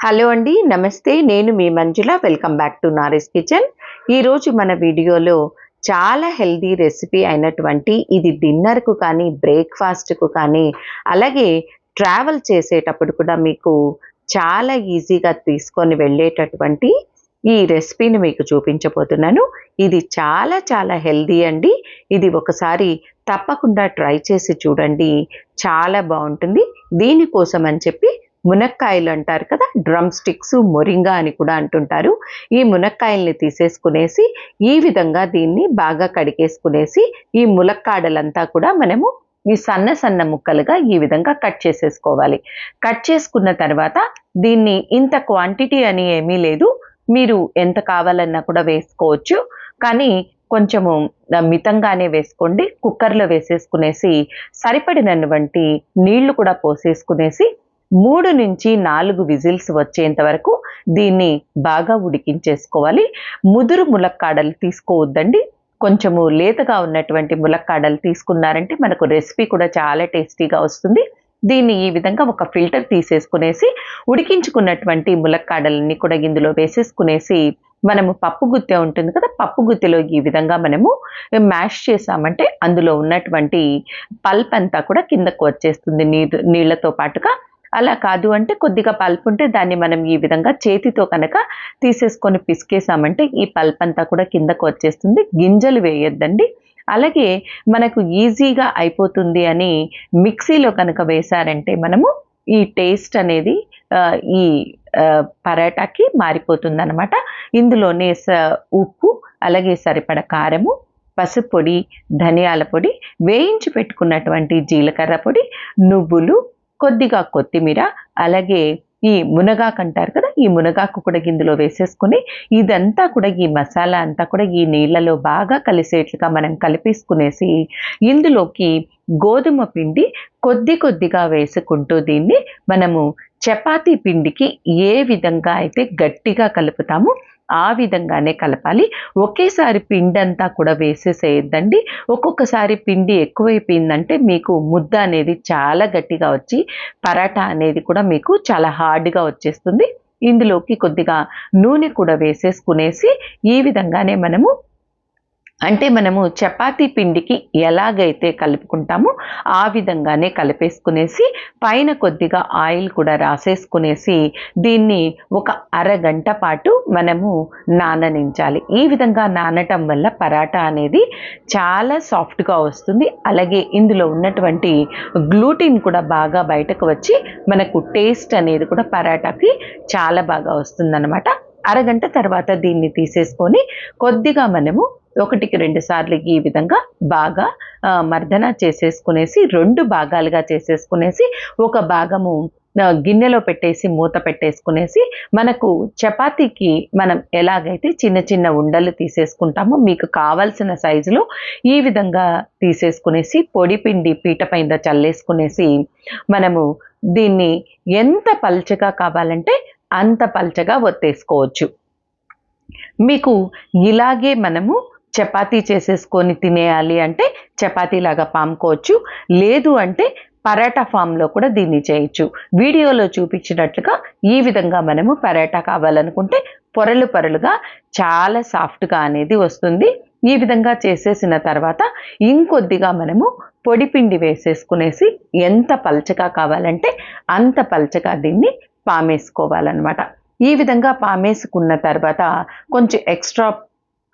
Hello అండి నమస్తే. నేను మీ Manjula. Welcome back to Nari's kitchen ఈరోజు మన వీడియోలో చాలా హెల్దీ రెసిపీ అయినటువంటి ఇది డిన్నర్కు కానీ బ్రేక్ఫాస్ట్కు కానీ అలాగే ట్రావెల్ చేసేటప్పుడు కూడా మీకు చాలా ఈజీగా తీసుకొని వెళ్ళేటటువంటి ఈ రెసిపీని మీకు చూపించబోతున్నాను. ఇది చాలా చాలా హెల్దీ అండి. ఇది ఒకసారి తప్పకుండా ట్రై చేసి చూడండి. చాలా బాగుంటుంది. దీనికోసం అని చెప్పి మునక్కాయలు అంటారు కదా డ్రమ్ స్టిక్స్ మొరింగా అని కూడా అంటుంటారు. ఈ మునక్కాయల్ని తీసేసుకునేసి ఈ విధంగా దీన్ని బాగా కడిగేసుకునేసి ఈ ములక్కాడలంతా కూడా మనము ఈ సన్న సన్న ముక్కలుగా ఈ విధంగా కట్ చేసేసుకోవాలి. కట్ చేసుకున్న తర్వాత దీన్ని ఇంత క్వాంటిటీ అని ఏమీ లేదు. మీరు ఎంత కావాలన్నా కూడా వేసుకోవచ్చు. కానీ కొంచెము మితంగానే వేసుకోండి. కుక్కర్లో వేసేసుకునేసి సరిపడినటువంటి నీళ్ళు కూడా పోసేసుకునేసి మూడు నుంచి నాలుగు విజిల్స్ వచ్చేంత వరకు దీన్ని బాగా ఉడికించేసుకోవాలి. ముదురు ములక్కాడలు తీసుకోవద్దండి. కొంచెము లేతగా ఉన్నటువంటి ములక్కాడలు తీసుకున్నారంటే మనకు రెసిపీ కూడా చాలా టేస్టీగా వస్తుంది. దీన్ని ఈ విధంగా ఒక ఫిల్టర్ తీసేసుకునేసి ఉడికించుకున్నటువంటి ములక్కాడలన్నీ కూడా ఇందులో వేసేసుకునేసి మనము పప్పు గుత్తె ఉంటుంది కదా పప్పు గుత్తెలో ఈ విధంగా మనము మ్యాష్ చేసామంటే అందులో ఉన్నటువంటి పల్ప్ అంతా కూడా కిందకు వచ్చేస్తుంది. నీరు నీళ్ళతో పాటుగా అలా కాదు అంటే కొద్దిగా పల్ప్ ఉంటే దాన్ని మనం ఈ విధంగా చేతితో కనుక తీసేసుకొని పిసికేసామంటే ఈ పల్ప్ అంతా కూడా కిందకు వచ్చేస్తుంది. గింజలు వేయొద్దండి. అలాగే మనకు ఈజీగా అయిపోతుంది అని మిక్సీలో కనుక వేశారంటే మనము ఈ టేస్ట్ అనేది ఈ పరాటాకి మారిపోతుంది అనమాట ఇందులోనే ఉప్పు అలాగే సరిపడ కారము పసుపు పొడి ధనియాల పొడి వేయించి పెట్టుకున్నటువంటి జీలకర్ర పొడి నువ్వులు కొద్దిగా కొత్తిమీర అలాగే ఈ మునగాకు అంటారు కదా ఈ మునగాకు కూడా ఇందులో వేసేసుకుని ఇదంతా కూడా ఈ మసాలా అంతా కూడా ఈ నీళ్ళలో బాగా కలిసేట్లుగా మనం కలిపేసుకునేసి ఇందులోకి గోధుమ పిండి కొద్ది కొద్దిగా వేసుకుంటూ దీన్ని మనము చపాతీ పిండికి ఏ విధంగా అయితే గట్టిగా కలుపుతామో ఆ విధంగానే కలపాలి. ఒకేసారి పిండి అంతా కూడా వేసేసేయద్దండి. ఒక్కొక్కసారి పిండి ఎక్కువైపోయిందంటే మీకు ముద్ద అనేది చాలా గట్టిగా వచ్చి పరాటా అనేది కూడా మీకు చాలా హార్డ్గా వచ్చేస్తుంది. ఇందులోకి కొద్దిగా నూనె కూడా వేసేసుకునేసి ఈ విధంగానే మనము అంటే మనము చపాతీ పిండికి ఎలాగైతే కలుపుకుంటామో ఆ విధంగానే కలిపేసుకునేసి పైన కొద్దిగా ఆయిల్ కూడా రాసేసుకునేసి దీన్ని ఒక అరగంట పాటు మనము నాననించాలి. ఈ విధంగా నానటం వల్ల పరాటా అనేది చాలా సాఫ్ట్గా వస్తుంది. అలాగే ఇందులో ఉన్నటువంటి గ్లూటిన్ కూడా బాగా బయటకు వచ్చి మనకు టేస్ట్ అనేది కూడా పరాటాకి చాలా బాగా వస్తుందన్నమాట. అరగంట తర్వాత దీన్ని తీసేసుకొని కొద్దిగా మనము ఒకటికి రెండు సార్లు ఈ విధంగా బాగా మర్దన చేసేసుకునేసి రెండు భాగాలుగా చేసేసుకునేసి ఒక భాగము గిన్నెలో పెట్టేసి మూత పెట్టేసుకునేసి మనకు చపాతీకి మనం ఎలాగైతే చిన్న చిన్న ఉండలు తీసేసుకుంటామో మీకు కావాల్సిన సైజులో ఈ విధంగా తీసేసుకునేసి పొడి పిండి పీట పైన చల్లేసుకునేసి మనము దీన్ని ఎంత పల్చగా కావాలంటే అంత పల్చగా ఒత్తేసుకోవచ్చు. మీకు ఇలాగే మనము చపాతీ చేసేసుకొని తినేయాలి అంటే చపాతీలాగా పాముకోవచ్చు. లేదు అంటే పరాటా ఫామ్లో కూడా దీన్ని చేయొచ్చు. వీడియోలో చూపించినట్లుగా ఈ విధంగా మనము పరాటా కావాలనుకుంటే పొరలు పొరలుగా చాలా సాఫ్ట్గా అనేది వస్తుంది. ఈ విధంగా చేసేసిన తర్వాత ఇంకొద్దిగా మనము పొడి పిండి వేసేసుకునేసి ఎంత పల్చగా కావాలంటే అంత పల్చగా దీన్ని పామేసుకోవాలన్నమాట. ఈ విధంగా పామేసుకున్న తర్వాత కొంచెం ఎక్స్ట్రా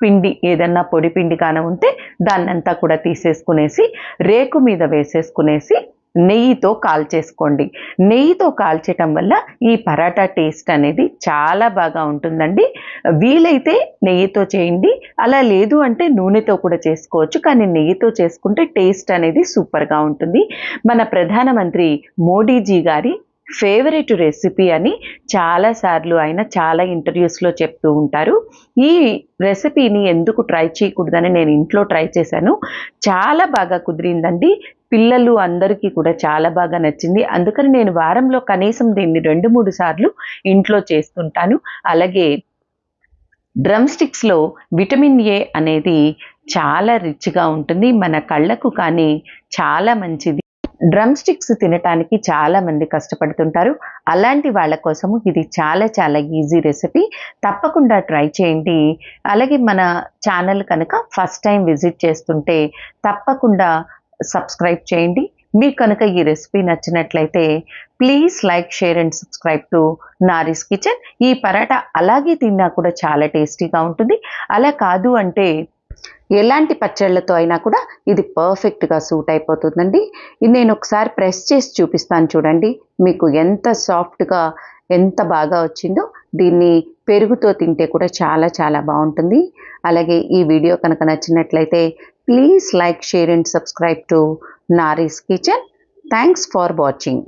పిండి ఏదన్నా పొడి పిండి కాన ఉంటే దాన్నంతా కూడా తీసేసుకునేసి రేకు మీద వేసేసుకునేసి నెయ్యితో కాల్చేసుకోండి. నెయ్యితో కాల్చటం వల్ల ఈ పరాటా టేస్ట్ అనేది చాలా బాగా ఉంటుందండి. వీలైతే నెయ్యితో చేయండి. అలా లేదు అంటే నూనెతో కూడా చేసుకోవచ్చు. కానీ నెయ్యితో చేసుకుంటే టేస్ట్ అనేది సూపర్గా ఉంటుంది. మన ప్రధానమంత్రి మోడీజీ గారి ఫేవరెట్ రెసిపీ అని చాలాసార్లు ఆయన చాలా ఇంటర్వ్యూస్లో చెప్తూ ఉంటారు. ఈ రెసిపీని ఎందుకు ట్రై చేయకూడదని నేను ఇంట్లో ట్రై చేశాను. చాలా బాగా కుదిరిందండి. పిల్లలు అందరికీ కూడా చాలా బాగా నచ్చింది. అందుకని నేను వారంలో కనీసం దీన్ని రెండు మూడు సార్లు ఇంట్లో చేస్తుంటాను. అలాగే డ్రమ్ స్టిక్స్లో విటమిన్ ఏ అనేది చాలా రిచ్గా ఉంటుంది. మన కళ్ళకు కానీ చాలా మంచిది. డ్రమ్ స్టిక్స్ తినటానికి చాలామంది కష్టపడుతుంటారు. అలాంటి వాళ్ళ కోసము ఇది చాలా చాలా ఈజీ రెసిపీ. తప్పకుండా ట్రై చేయండి. అలాగే మన ఛానల్ కనుక ఫస్ట్ టైం విజిట్ చేస్తుంటే తప్పకుండా సబ్స్క్రైబ్ చేయండి. మీకు కనుక ఈ రెసిపీ నచ్చినట్లయితే please like share and subscribe to Nari's kitchen. ఈ పరాటా అలాగే తిన్నా కూడా చాలా టేస్టీగా ఉంటుంది. అలా కాదు అంటే ఎలాంటి పచ్చళ్ళతో అయినా కూడా ఇది పర్ఫెక్ట్గా సూట్ అయిపోతుందండి. ఇది నేను ఒకసారి ప్రెస్ చేసి చూపిస్తాను చూడండి. మీకు ఎంత సాఫ్ట్గా ఎంత బాగా వచ్చిందో దీన్ని పెరుగుతో తింటే కూడా చాలా చాలా బాగుంటుంది. అలాగే ఈ వీడియో కనుక నచ్చినట్లయితే please like share and subscribe to Nari's kitchen. Thanks for watching.